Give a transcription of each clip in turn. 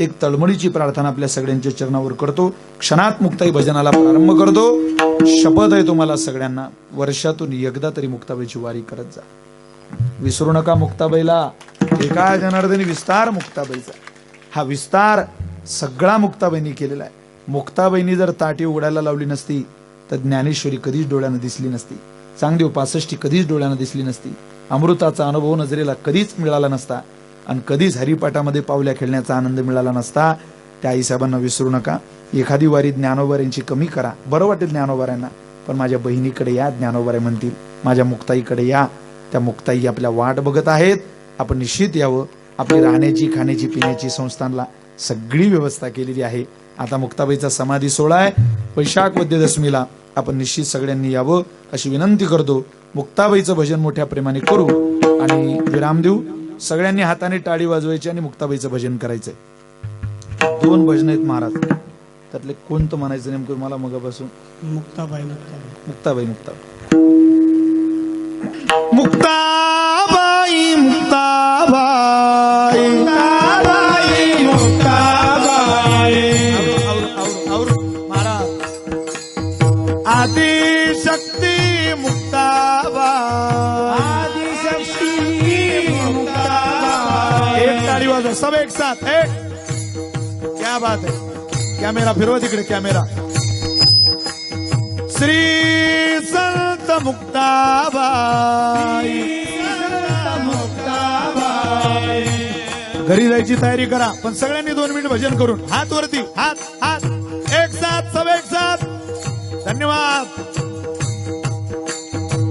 एक तळमळीची प्रार्थना आपल्या सगळ्यांच्या चरणावर करतो. क्षणात मुक्ताई भजनाला प्रारंभ करतो. शपथ आहे तुम्हाला सगळ्यांना. वर्षातून एकदा तरी मुक्ताबाईची वारी करत जा. विसरू नका मुक्ताबाईला. एका जनार्दनी विस्तार मुक्ताबाईचा. हा विस्तार सगळा मुक्ताबाईंनी केलेला आहे. मुक्ताबाईंनी जर ताटी उघडायला लावली नसती तर ज्ञानेश्वरी कधीच डोळ्यानं दिसली नसती. चांगदेव पासष्टी कधीच डोळ्यानं दिसली नसती. अमृताचा अनुभव नजरेला कधीच मिळाला नसता. आणि कधीच हरिपाठामध्ये पावल्या खेळण्याचा आनंद मिळाला नसता त्या आईसाहेबांना विसरू नका. एखादी वारी ज्ञानोबाऱ्यांची कमी करा. बरं वाटेल ज्ञानोबाऱ्यांना पण माझ्या बहिणीकडे या ज्ञानोबारे म्हणतील. माझ्या मुक्ताईकडे या. त्या मुक्ताई आपल्या वाट बघत आहेत. आपण निश्चित यावं. आपली राहण्याची खाण्याची पिण्याची संस्थानला सगळी व्यवस्था केलेली आहे. आता मुक्ताबाईचा समाधी सोहळा आहे. वैशाख मध्यदशमीला आपण निश्चित सगळ्यांनी यावं अशी विनंती करतो. मुक्ताबाईचं भजन मोठ्या प्रेमाने करू आणि विराम देऊ. सगळ्यांनी हाताने टाळी वाजवायची आणि मुक्ताबाईचं भजन करायचंय. दोन भजन आहेत महाराज. त्यातले कोणतं म्हणायचं नेमकं मला मगापासून? मुक्ताबाई मुक्ताबाई. मुक्ताबाई मुक्ताबाई. मुक्ताबाई मुक्ताबाई. मुक्ताबाई आदि शक्ती मुक्ताबाई. ताली वाजवा सब एक साथ एक क्या बात है. कॅमेरा फिरवा तिकडे कॅमेरा श्री संत मुक्ताबाई. घरी जायची तयारी करा पण सगळ्यांनी दोन मिनिट भजन करून. हात वरती हात हात. एक साथ सब एक साथ. धन्यवाद.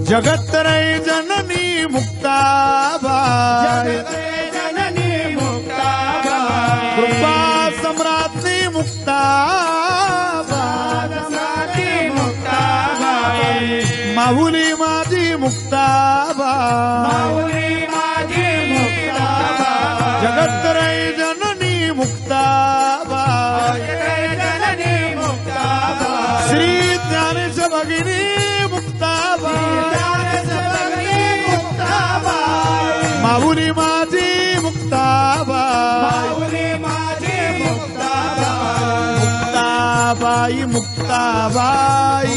जगत रे जननी मुक्ताबाई. माझी मुक्ताबाई माऊली माझी मुक्ताबाई जगत रे जननी मुक्ताबाई जननी मुक्ताबाई श्री ज्ञानेश भगिनी मुक्ताबाई मुक्ताबाई माहुली माझी मुक्ताबाई माऊली माझी मुक्ताबाई मुक्ताबाई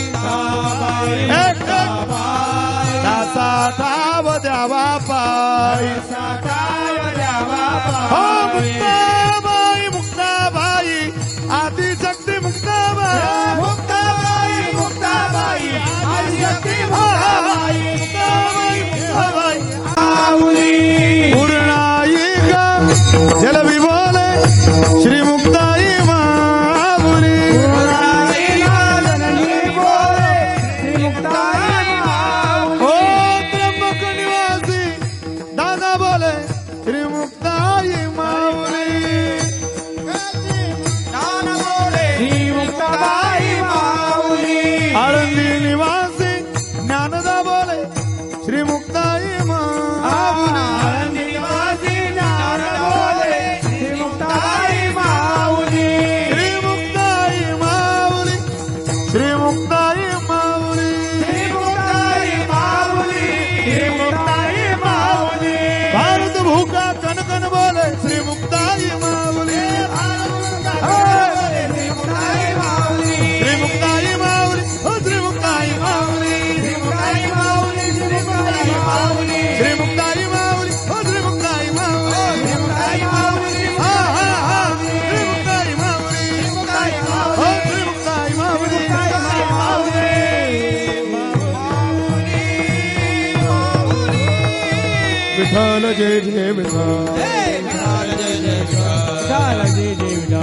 मुक्ताबाई एक दासा ठाव द्यावा पाय. हो मुक्ताबाई मुक्ताबाई. आदि शक्ती मुक्ताबाई. मुक्ताबाई मुक्ताबाई. आदिशक्ती मुक्ताबाई. मुक्ताबाई मुक्ताबाई. माऊली पूर्णाई गा. விட்டால ஜெய ஜெய விட்டா ஜெய ஜெய விட்டா